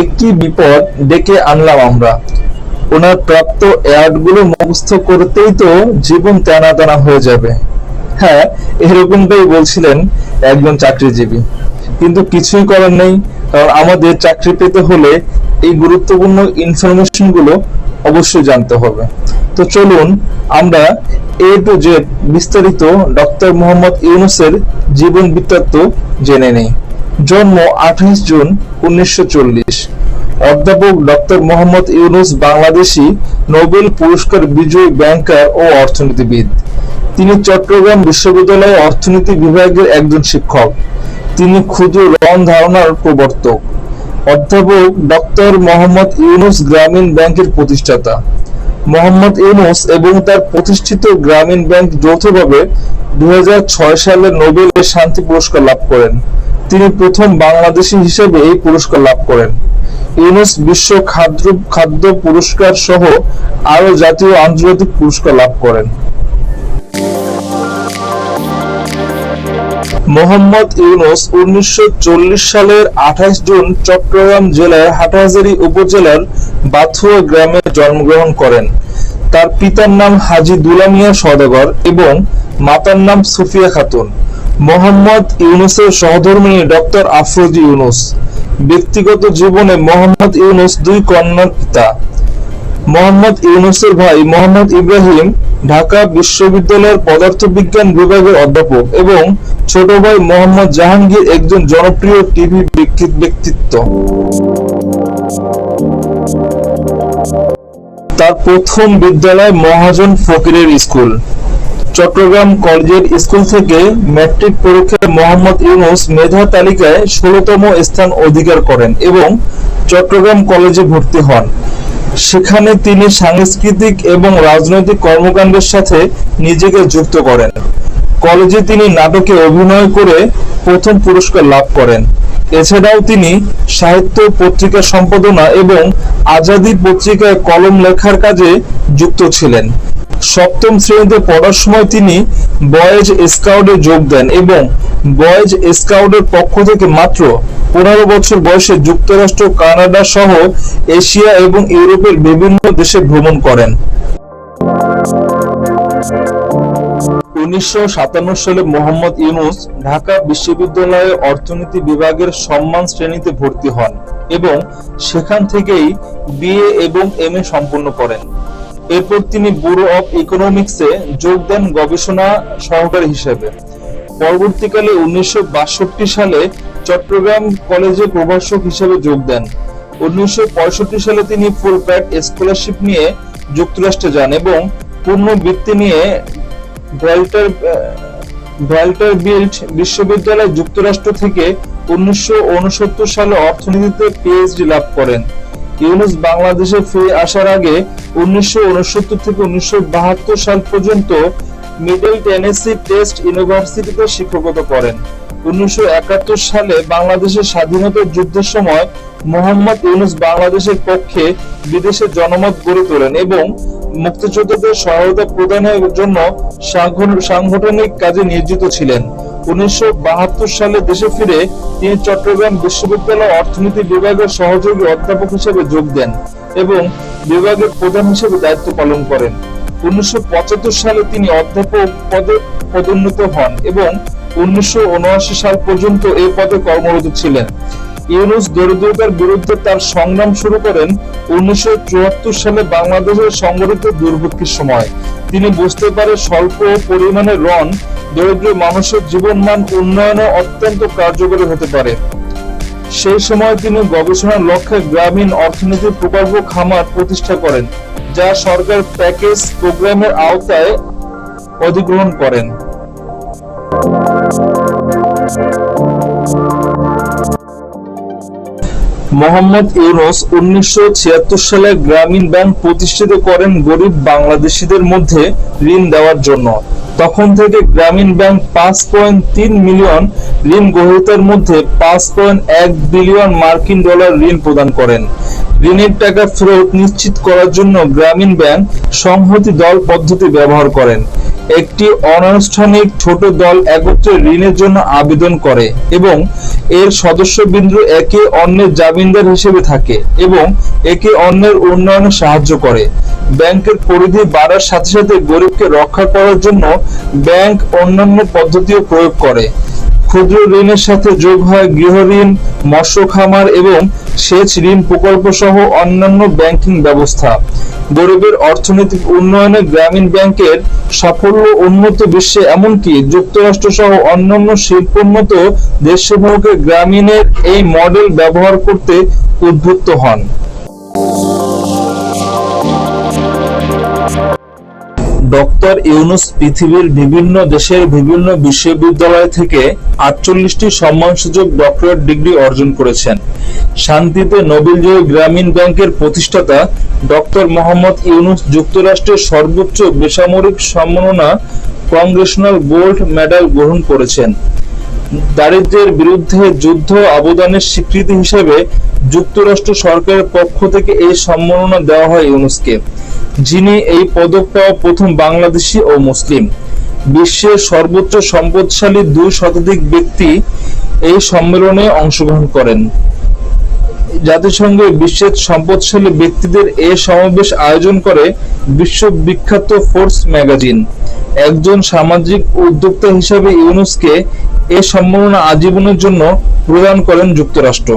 একটি বিপদ ডেকে আনলাম আমরা। ওনার প্রাপ্ত অ্যাডগুলো মুখস্থ করতেই তো জীবন টানা টানা হয়ে যাবে। হ্যাঁ এরকমটাই বলছিলেন একজন চাকরিজীবী। কিন্তু কিছুই করার নেই, কারণ আমাদের চাকরি পেতে হলে এই গুরুত্বপূর্ণ ইনফরমেশনগুলো অবশ্যই জানতে হবে। তো চলুন, আমরা এ টু জেড বিস্তারিত ডক্টর মোহাম্মদ ইউনুসের জীবন বৃত্তান্ত জেনে নেই। জন্ম আঠাইশ জুন উনিশশো চল্লিশ। অধ্যাপক ডক্টর মোহাম্মদ ইউনুস বাংলাদেশি নোবেল পুরস্কার বিজয়ী ব্যাংকার ও অর্থনীতিবিদ। তিনি চট্টগ্রাম বিশ্ববিদ্যালয়ে অর্থনীতি বিভাগের একজন শিক্ষক। তিনি ক্ষুদ্র ঋণ ধারণার প্রবর্তক। অধ্যাপক ডক্টর মোহাম্মদ ইউনুস গ্রামীণ ব্যাংকের প্রতিষ্ঠাতা। মোহাম্মদ ইউনুস এবং তার প্রতিষ্ঠিত গ্রামীণ ব্যাংক যৌথভাবে দুই হাজার ছয় সালে নোবেলের শান্তি পুরস্কার লাভ করেন। তিনি প্রথম বাংলাদেশী হিসেবে এই পুরস্কার লাভ করেন। ইউনুস বিশ্ব খাদ্য খাদ্য পুরস্কার সহ আরও জাতীয় আন্তর্জাতিক পুরস্কার লাভ করেন। মোহাম্মদ ইউনুস উনিশশো চল্লিশ সালের আঠাশ জুন চট্টগ্রাম জেলার হাটহাজারী উপজেলার বাথুয়া গ্রামে জন্মগ্রহণ করেন। তার পিতার নাম হাজি দুলামিয়া সওদাগর এবং মাতার নাম সুফিয়া খাতুন। মোহাম্মদ ইউনুসের সহধর্মিণী ডক্টর আফরোজি ইউনুস। ব্যক্তিগত জীবনে মোহাম্মদ ইউনুস দুই কন্যার পিতা। মোহাম্মদ ইউনুসের ভাই মোহাম্মদ ইব্রাহিম ঢাকা বিশ্ববিদ্যালয়ের পদার্থবিজ্ঞান বিভাগের অধ্যাপক এবং ছোট ভাই মোহাম্মদ জাহাঙ্গীর একজন জনপ্রিয় টিভি ব্যক্তিত্ব। তার প্রথম বিদ্যালয় মহাজন ফকিরের স্কুল। চট্টগ্রাম কলেজের স্কুল থেকে ম্যাট্রিক পরীক্ষায় মোহাম্মদ ইউনুস মেধা তালিকায় ষোলতম স্থান অধিকার করেন এবং চট্টগ্রাম কলেজে ভর্তি হন। সেখানে তিনি সাংস্কৃতিক এবং রাজনৈতিক কর্মকাণ্ডের সাথে নিজেকে যুক্ত করেন। কলেজে তিনি নাটকে অভিনয় করে প্রথম পুরস্কার লাভ করেন। এছাড়াও তিনি সাহিত্য পত্রিকা সম্পাদনা এবং আজাদি পত্রিকায় কলম লেখার কাজে যুক্ত ছিলেন। সপ্তম শ্রেণীতে পড়ার সময় তিনি বয়েজ স্কাউটে যোগ দেন এবং বয়েজ স্কাউটের পক্ষ থেকে মাত্র পনেরো বছর বয়সে যুক্তরাষ্ট্র, কানাডা সহ এশিয়া এবং ইউরোপের বিভিন্ন দেশে ভ্রমণ করেন। সালে মোহাম্মদ ইউনুস ঢাকা বিশ্ববিদ্যালয়ে অর্থনীতি বিভাগের সম্মান শ্রেণীতে ভর্তি হন এবং সেখান থেকেই বিএ এবং এম এ সম্পন্ন করেন। এরপর তিনি ব্যুরো অব ইকোনমিক্সে যোগ দেন গবেষণা সহকারী হিসেবে। পরবর্তীকালে উনিশশো বাষট্টি সালে চট্টগ্রাম কলেজে প্রভাষক হিসেবে যোগ দেন। উনিশশো পঁয়ষট্টি সালে তিনি ফুল প্যাড স্কলারশিপ নিয়ে যুক্তরাষ্ট্রে যান এবং পূর্ণ বৃত্তি নিয়ে ভ্যাল্টার ভ্যাল্টার বিল্ট বিশ্ববিদ্যালয় যুক্তরাষ্ট্র থেকে উনিশশো সালে অর্থনীতিতে পিএইচডি লাভ করেন। ইউনুস বাংলাদেশে ফিরে আসার আগে উনিশশো থেকে উনিশশো সাল পর্যন্ত মিডল টেনেসি টেস্ট ইউনিভার্সিটিতে শিক্ষকতা করেন। উনিশশো একাত্তর সালে বাংলাদেশের স্বাধীনতা যুদ্ধের সময় মোহাম্মদ ইউনুস বাংলাদেশের পক্ষে বিদেশে জনমত গড়ে তোলেন এবং মুক্তিযোদ্ধাদের সহায়তা প্রদানের জন্য সাংগঠনিক কাজে নিয়োজিত ছিলেন। উনিশশো বাহাত্তর সালে দেশে ফিরে তিনি চট্টগ্রাম বিশ্ববিদ্যালয় অর্থনীতি বিভাগের সহযোগী অধ্যাপক হিসেবে যোগ দেন এবং বিভাগের প্রধান হিসেবে দায়িত্ব পালন করেন। উনিশশো পঁচাত্তর সালে তিনি অধ্যাপক পদে পদোন্নত হন এবং উনিশশো উনআশি সাল পর্যন্ত এই পদে কর্মরত ছিলেন। ইউনুস দরিদ্রতার বিরুদ্ধে তার সংগ্রাম শুরু করেন উনিশশো চুয়াত্তর সালে বাংলাদেশের সংগঠিত দুর্ভিক্ষের সময়। তিনি বুঝতে পারে স্বল্প পরিমাণে রণ দরিদ্র মানুষের জীবনমান উন্নয়নে অত্যন্ত কার্যকরী হতে পারে। সেই সময় তিনি গবেষণার লক্ষ্যে গ্রামীণ অর্থনীতি প্রকল্প খামার প্রতিষ্ঠা করেন, যা সরকার প্যাকেজ প্রোগ্রামের আওতায় অধিগ্রহণ করেন। মোহাম্মদ ইউনুস উনিশশো সালে গ্রামীণ ব্যাংক প্রতিষ্ঠিত করেন গরিব বাংলাদেশিদের মধ্যে ঋণ দেওয়ার জন্য। তখন থেকে গ্রামীণ ব্যাংক পাঁচ পয়েন্ট তিন মিলিয়ন ঋণ গ্রহীতার মধ্যে পাঁচ পয়েন্ট এক বিলিয়ন মার্কিন ডলার ঋণ প্রদান করেন। ঋণের টাকা ফেরত নিশ্চিত করার জন্য গ্রামীণ ব্যাংক সংহতি দল পদ্ধতি ব্যবহার করেন। একটি অনানুষ্ঠানিক ছোট দল একত্রে ঋণের জন্য আবেদন করে এবং এর সদস্যবৃন্দ একে অন্যের জামিনদার হিসেবে থাকে এবং একে অন্যের উন্নয়নে সাহায্য করে। ব্যাংকের পরিধি বাড়ার সাথে সাথে গরিবকে রক্ষা করার জন্য ব্যাংক অন্যান্য পদ্ধতিও প্রয়োগ করে। ক্ষুদ্র ঋণের সাথে যোগ হয় গৃহ ঋণ, মৎস্য খামার এবং সেচ ঋণ প্রকল্প সহ অন্যান্য ব্যাংকিং ব্যবস্থা। গরিবের অর্থনৈতিক উন্নয়নে গ্রামীণ ব্যাংকের সাফল্য উন্নত বিশ্বে এমনকি যুক্তরাষ্ট্র সহ অন্যান্য শিল্পোন্নত দেশসমূহকে গ্রামীণের এই মডেল ব্যবহার করতে উদ্বুদ্ধ হন। ডক্টর ইউনুস পৃথিবীর বিভিন্ন দেশের বিভিন্ন বিশ্ববিদ্যালয় থেকে আটচল্লিশটি সম্মানসূচক ডক্টরেট ডিগ্রি অর্জন করেছেন। শান্তিতে নোবেলজয়ী গ্রামীণ ব্যাংকের প্রতিষ্ঠাতা ডক্টর মোহাম্মদ ইউনুস যুক্তরাষ্ট্রের সর্বোচ্চ বেসামরিক সম্মাননা কংগ্রেশনাল গোল্ড মেডাল গ্রহণ করেছেন। দারিদ্র্যের বিরুদ্ধে যুদ্ধ অবদানের স্বীকৃতি হিসেবে যুক্তরাষ্ট্র সরকারের পক্ষ থেকে এই সম্মাননা দেওয়া হয় ইউনুসকে। যিনি এই পদক পাওয়া প্রথম বাংলাদেশি ও মুসলিম। বিশ্বের সর্বোচ্চ সম্পদশালী দুই শতাধিক ব্যক্তি এই সম্মেলনে অংশগ্রহণ করেন। জাতিসংঘের বিশ্বের সম্পদশালী ব্যক্তিদের এ সমাবেশ আয়োজন করে বিশ্ববিখ্যাত ফোর্স ম্যাগাজিন। একজন সামাজিক উদ্যোক্তা হিসাবে ইউনুসকে এ সম্মাননা আজীবনের জন্য প্রদান করেন যুক্তরাষ্ট্র।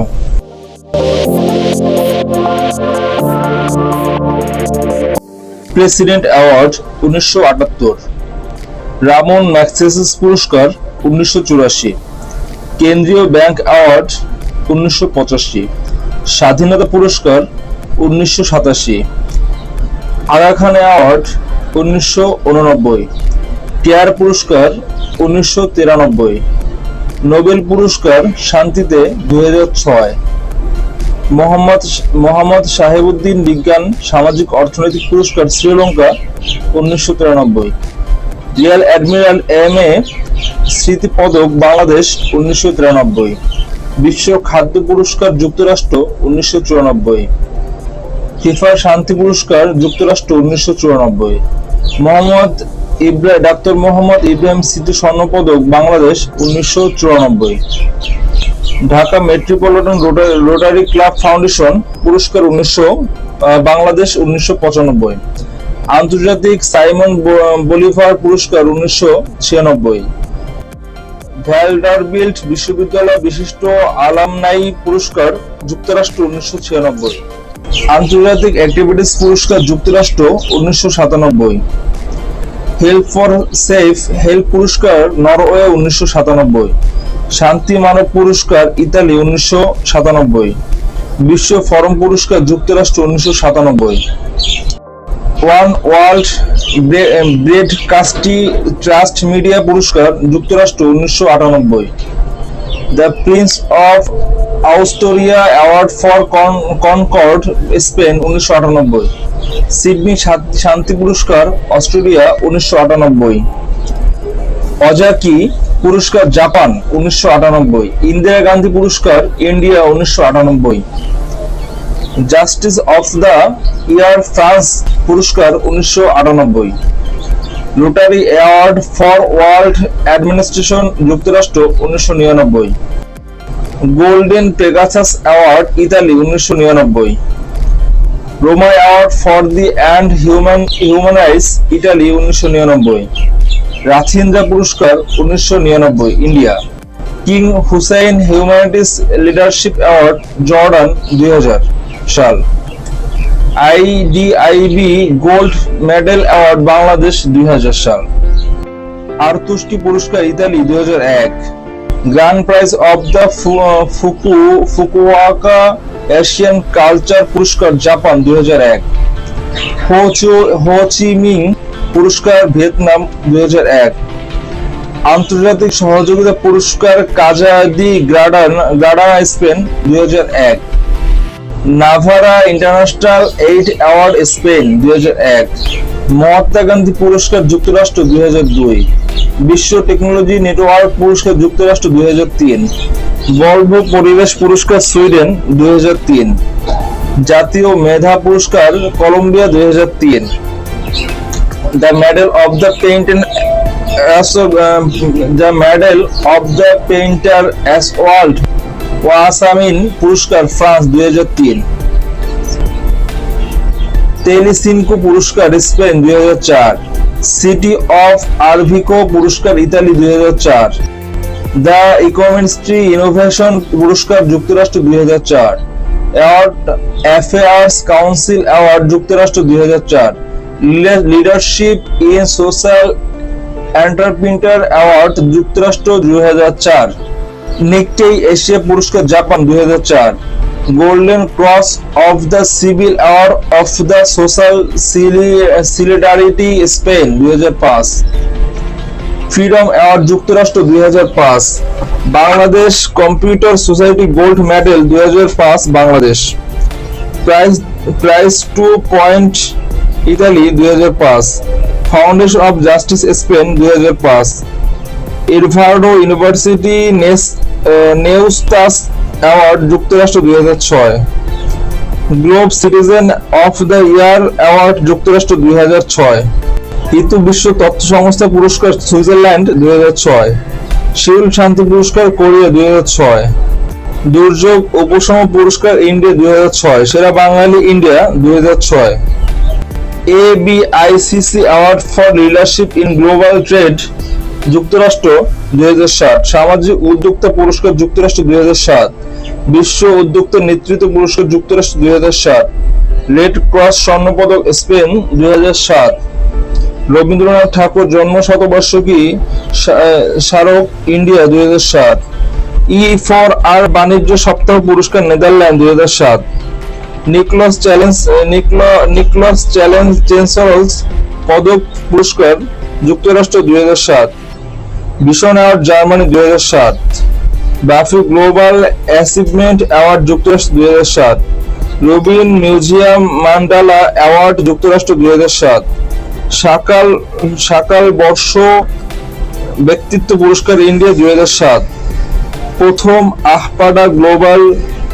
প্রেসিডেন্ট অ্যাওয়ার্ড উনিশশো আটাত্তর। রামন ম্যাগসেসেস পুরস্কার উনিশশো চুরাশি। কেন্দ্রীয় ব্যাংক অ্যাওয়ার্ড উনিশশো পঁচাশি। স্বাধীনতা পুরস্কার উনিশশো সাতাশি। আগা খান অ্যাওয়ার্ড উনিশশো উননব্বই। কেয়ার পুরস্কার উনিশশো তিরানব্বই। নোবেল পুরস্কার শান্তিতে দু হাজার ছয়। মোহাম্মদ মোহাম্মদ সাহেবউদ্দিন বিজ্ঞান, সামাজিক অর্থনৈতিক পুরস্কার, শ্রীলঙ্কা, উনিশশো তিরানব্বই। রিয়াল অ্যাডমিরাল এম এ স্মৃতি পদক বাংলাদেশ, উনিশশো তিরানব্বই। বিশ্ব খাদ্য পুরস্কার, যুক্তরাষ্ট্র, উনিশশো চুরানব্বই। ফিফা শান্তি পুরস্কার, যুক্তরাষ্ট্র, উনিশশো চুরানব্বই। মোহাম্মদ ইব্রাহিম ডাক্তার মোহাম্মদ ইব্রাহিম স্মৃতি স্বর্ণ পদক বাংলাদেশ, উনিশশো চুরানব্বই। Dhaka metropolitan Rotary club foundation পুরস্কার উনিশশো বাংলাদেশ উনিশশো পঁচানব্বই। আন্তর্জাতিক সাইমন বলিভার পুরস্কার উনিশশো ছিয়ানব্বই। ভ্যালডারবিল্ট বিশ্ববিদ্যালয় বিশিষ্ট আলামনাই পুরস্কার যুক্তরাষ্ট্র উনিশশো ছিয়ানব্বই। আন্তর্জাতিক অ্যাক্টিভিটিস পুরস্কার যুক্তরাষ্ট্র উনিশশো সাতানব্বই। হেল্প ফর সেফ হেল্প পুরস্কার নরওয়ে উনিশশো সাতানব্বই। শান্তি মানব পুরস্কার ইতালি উনিশশো সাতানব্বই, বিশ্ব ফরম পুরস্কার যুক্তরাষ্ট্র উনিশশো সাতানব্বই। One world broadcasting trust media পুরস্কার যুক্তরাষ্ট্র উনিশশো আটানব্বই। The prince of Asturias award for concord, Spain উনিশশো আটানব্বই। সিডনি শান্তি পুরস্কার অস্ট্রেলিয়া উনিশশো আটানব্বই। অজাকি পুরস্কার জাপান উনিশশো আটানব্বই, ইন্দিরা গান্ধী পুরস্কার ইন্ডিয়া উনিশশো আটানব্বই। Justice of the year France পুরস্কার উনিশশো আটানব্বই। Rotary award for world administration যুক্তরাষ্ট্র উনিশশো নিরানব্বই। গোল্ডেন পেগাসাস অ্যাওয়ার্ড ইতালি উনিশশো নিরানব্বই। Roma award for the and human humanise Italy উনিশশো নিরানব্বই। রাথিন্দ্রা পুরস্কার উনিশশো নিরানব্বই, India. King Hussein humanitarian leadership award, Jordan, দুই সাল। IDIB gold medal award, Bangladesh, দুই সাল। আর্তুষ্টি পুরস্কার, ইতালি, দুই গ্র্যান্ড প্রাইজ অফ দ্য ফুকু ফুকুয়াকা এশিয়ান কালচার পুরস্কার, জাপান, দুই হাজার এক। হোচিমিং পুরস্কার ভিয়েতনাম দুই আন্তর্জাতিক সহযোগিতা পুরস্কার কাজা দি গ্রাডান গ্রাডানা স্পেন দুই Navarra international aid award Spain দুই মহাত্মা গান্ধী পুরস্কার যুক্তরাষ্ট্র দুই বিশ্ব টেকনোলজি নেটওয়ার্ক পুরস্কার যুক্তরাষ্ট্র দুই হাজার তিন। ভলভো পরিবেশ পুরস্কার সুইডেন দুই হাজার তিন। জাতীয় মেধা পুরস্কার কলম্বিয়া দুই হাজার তিন। The medal of the paint the medal of the painter as world ওয়াসামিন পুরস্কার ফ্রান্স দুই হাজার তিন। তেলিসিনকো পুরস্কার, স্পেন, দুই হাজার চার। সিটি অফ আরভিকো পুরস্কার, ইতালি, দুই হাজার চার। দ্য ইকোমেন্ট্রি ইনোভেশন পুরস্কার, যুক্তরাষ্ট্র, দুই হাজার চার। অ্যাওয়ার্ড, অ্যাফেয়ার্স কাউন্সিল অ্যাওয়ার্ড, যুক্তরাষ্ট্র, দুই হাজার চার। Leadership in social entrepreneur award যুক্তরাষ্ট্র দুই হাজার চার। নিকটেই এশিয়া পুরস্কার জাপান দুই হাজার চার। Golden cross of the civil award of the social solidarity Spain দুই হাজার পাঁচ। ফ্রিডম অ্যাওয়ার্ড যুক্তরাষ্ট্র দুই হাজার পাঁচ। Bangladesh computer society gold medal দুই হাজার পাঁচ Bangladesh. Prize prize to point Italy দুই ফাউন্ডেশন অফ জাস্টিস স্পেন দুই হাজার পাঁচ ইরভার্ডো ইউনিভার্সিটি নেউস্তাস অ্যাওয়ার্ড যুক্তরাষ্ট্র দুই হাজার ছয় globe citizen of the year award যুক্তরাষ্ট্র দুই হাজার ছয় ইতু বিশ্ব তথ্য সংস্থা পুরস্কার সুইজারল্যান্ড দুই হাজার ছয় শিউল শান্তি পুরস্কার কোরিয়া দুই হাজার ছয় দুর্যোগ উপশম পুরস্কার ইন্ডিয়া দুই হাজার ছয় সেরা বাঙালি ইন্ডিয়া দুই হাজার ছয় A B ICC award for leadership in global trade যুক্তরাষ্ট্র দুই হাজার সাত। সামাজিক উদ্যোক্তা পুরস্কার, যুক্তরাষ্ট্র, দুই বিশ্ব উদ্যোক্তা নেতৃত্ব পুরস্কার, যুক্তরাষ্ট্র, দুই হাজার সাত। রেড ক্রস স্বর্ণপদক, স্পেন, দুই হাজার সাত। রবীন্দ্রনাথ ঠাকুর জন্ম শতবার্ষিকী স্মারক, ইন্ডিয়া, দুই হাজার সাত। ই ফর আর বাণিজ্য সপ্তাহ পুরস্কার, নেদারল্যান্ড, দুই হাজার সাত। নিকলস চ্যালেঞ্জ নিকলস চ্যালেঞ্জ চ্যান্সেলস পদক পুরস্কার, যুক্তরাষ্ট্র দুই হাজার সাত, ভীষণ অ্যাওয়ার্ড জার্মানি দুই হাজার সাত, বাফি গ্লোবাল অ্যাচিভমেন্ট অ্যাওয়ার্ড যুক্তরাষ্ট্র দুই হাজার সাত, রবিন মিউজিয়াম মান্ডালা অ্যাওয়ার্ড যুক্তরাষ্ট্র দুই হাজার সাত, সাকাল সাকাল বর্ষ ব্যক্তিত্ব পুরস্কার ইন্ডিয়া দুই হাজার সাত, প্রথম আহপাডা গ্লোবাল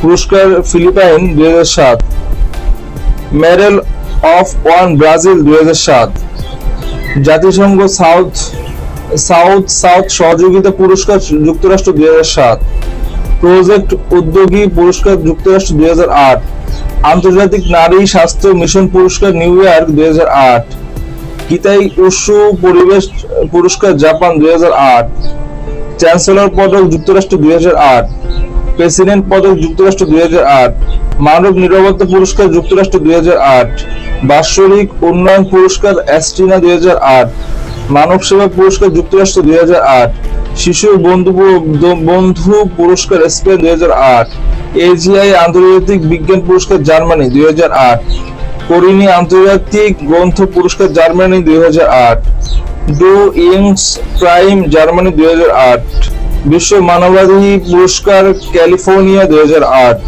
পুরস্কার ফিলিপাইন দুই হাজার সাত। মেডেল অফ ওয়ান ব্রাজিল দুই হাজার সাত। জাতিসংঘ সাউথ সাউথ সাউথ সহযোগিতা পুরস্কার যুক্তরাষ্ট্র দুই হাজার সাত। প্রজেক্ট উদ্যোগী পুরস্কার যুক্তরাষ্ট্র দুই হাজার আট। আন্তর্জাতিক নারী স্বাস্থ্য মিশন পুরস্কার নিউ ইয়র্ক দুই হাজার আট। কিতাই উসু পরিবেশ পুরস্কার জাপান দুই হাজার আট। চ্যান্সেলর পদক যুক্তরাষ্ট্র দুই হাজার আট। প্রেসিডেন্ট পদক যুক্তরাষ্ট্র দুই হাজার আট, মানব নিরাপত্তা পুরস্কার যুক্তরাষ্ট্র দুই হাজার আট, বাৎসরিক উন্নয়ন পুরস্কার অ্যাস্টিনা দুই হাজার আট, মানব সেবা পুরস্কার যুক্তরাষ্ট্র দুই হাজার আট, শিশু বন্ধু বন্ধু পুরস্কার স্পেন দুই হাজার আট এজিআই আন্তর্জাতিক বিজ্ঞান পুরস্কার জার্মানি দুই হাজার আট, করিনি আন্তর্জাতিক গ্রন্থ পুরস্কার জার্মানি দুই হাজার আট, ডু ইংস প্রাইম জার্মানি দুই হাজার আট। বিশ্ব মানবাধিকার পুরস্কার ক্যালিফোর্নিয়া দু হাজার আট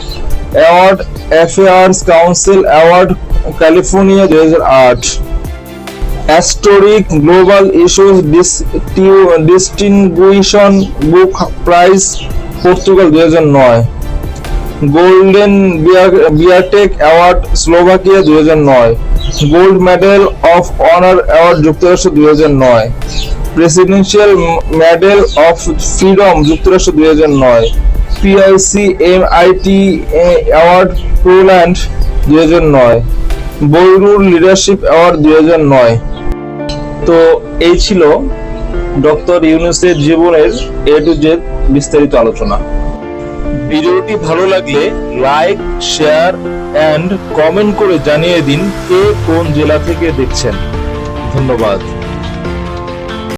award affairs council award California দু হাজার আট historic global issues distinction book prize Portugal দুই হাজার নয় গোল্ডেন বিয়ারটেক অ্যাওয়ার্ড স্লোভাকিয়া দুই হাজার নয় gold medal of honour award যুক্তরাষ্ট্র দুই হাজার নয় প্রেসিডেন্সিয়াল মেডেল অফ ফ্রিডম যুক্তরাষ্ট্র দুই হাজার নয় PIC M IT award Poland দুই হাজার নয় বৈরুর লিডারশিপ অ্যাওয়ার্ড দুই হাজার নয়। তো এই ছিল ডক্টর ইউনুসের জীবনের এ টু জেড বিস্তারিত আলোচনা। ভিডিওটি ভালো লাগলে লাইক, শেয়ার, অ্যান্ড কমেন্ট করে জানিয়ে দিন কে কোন জেলা থেকে দেখছেন। ধন্যবাদ।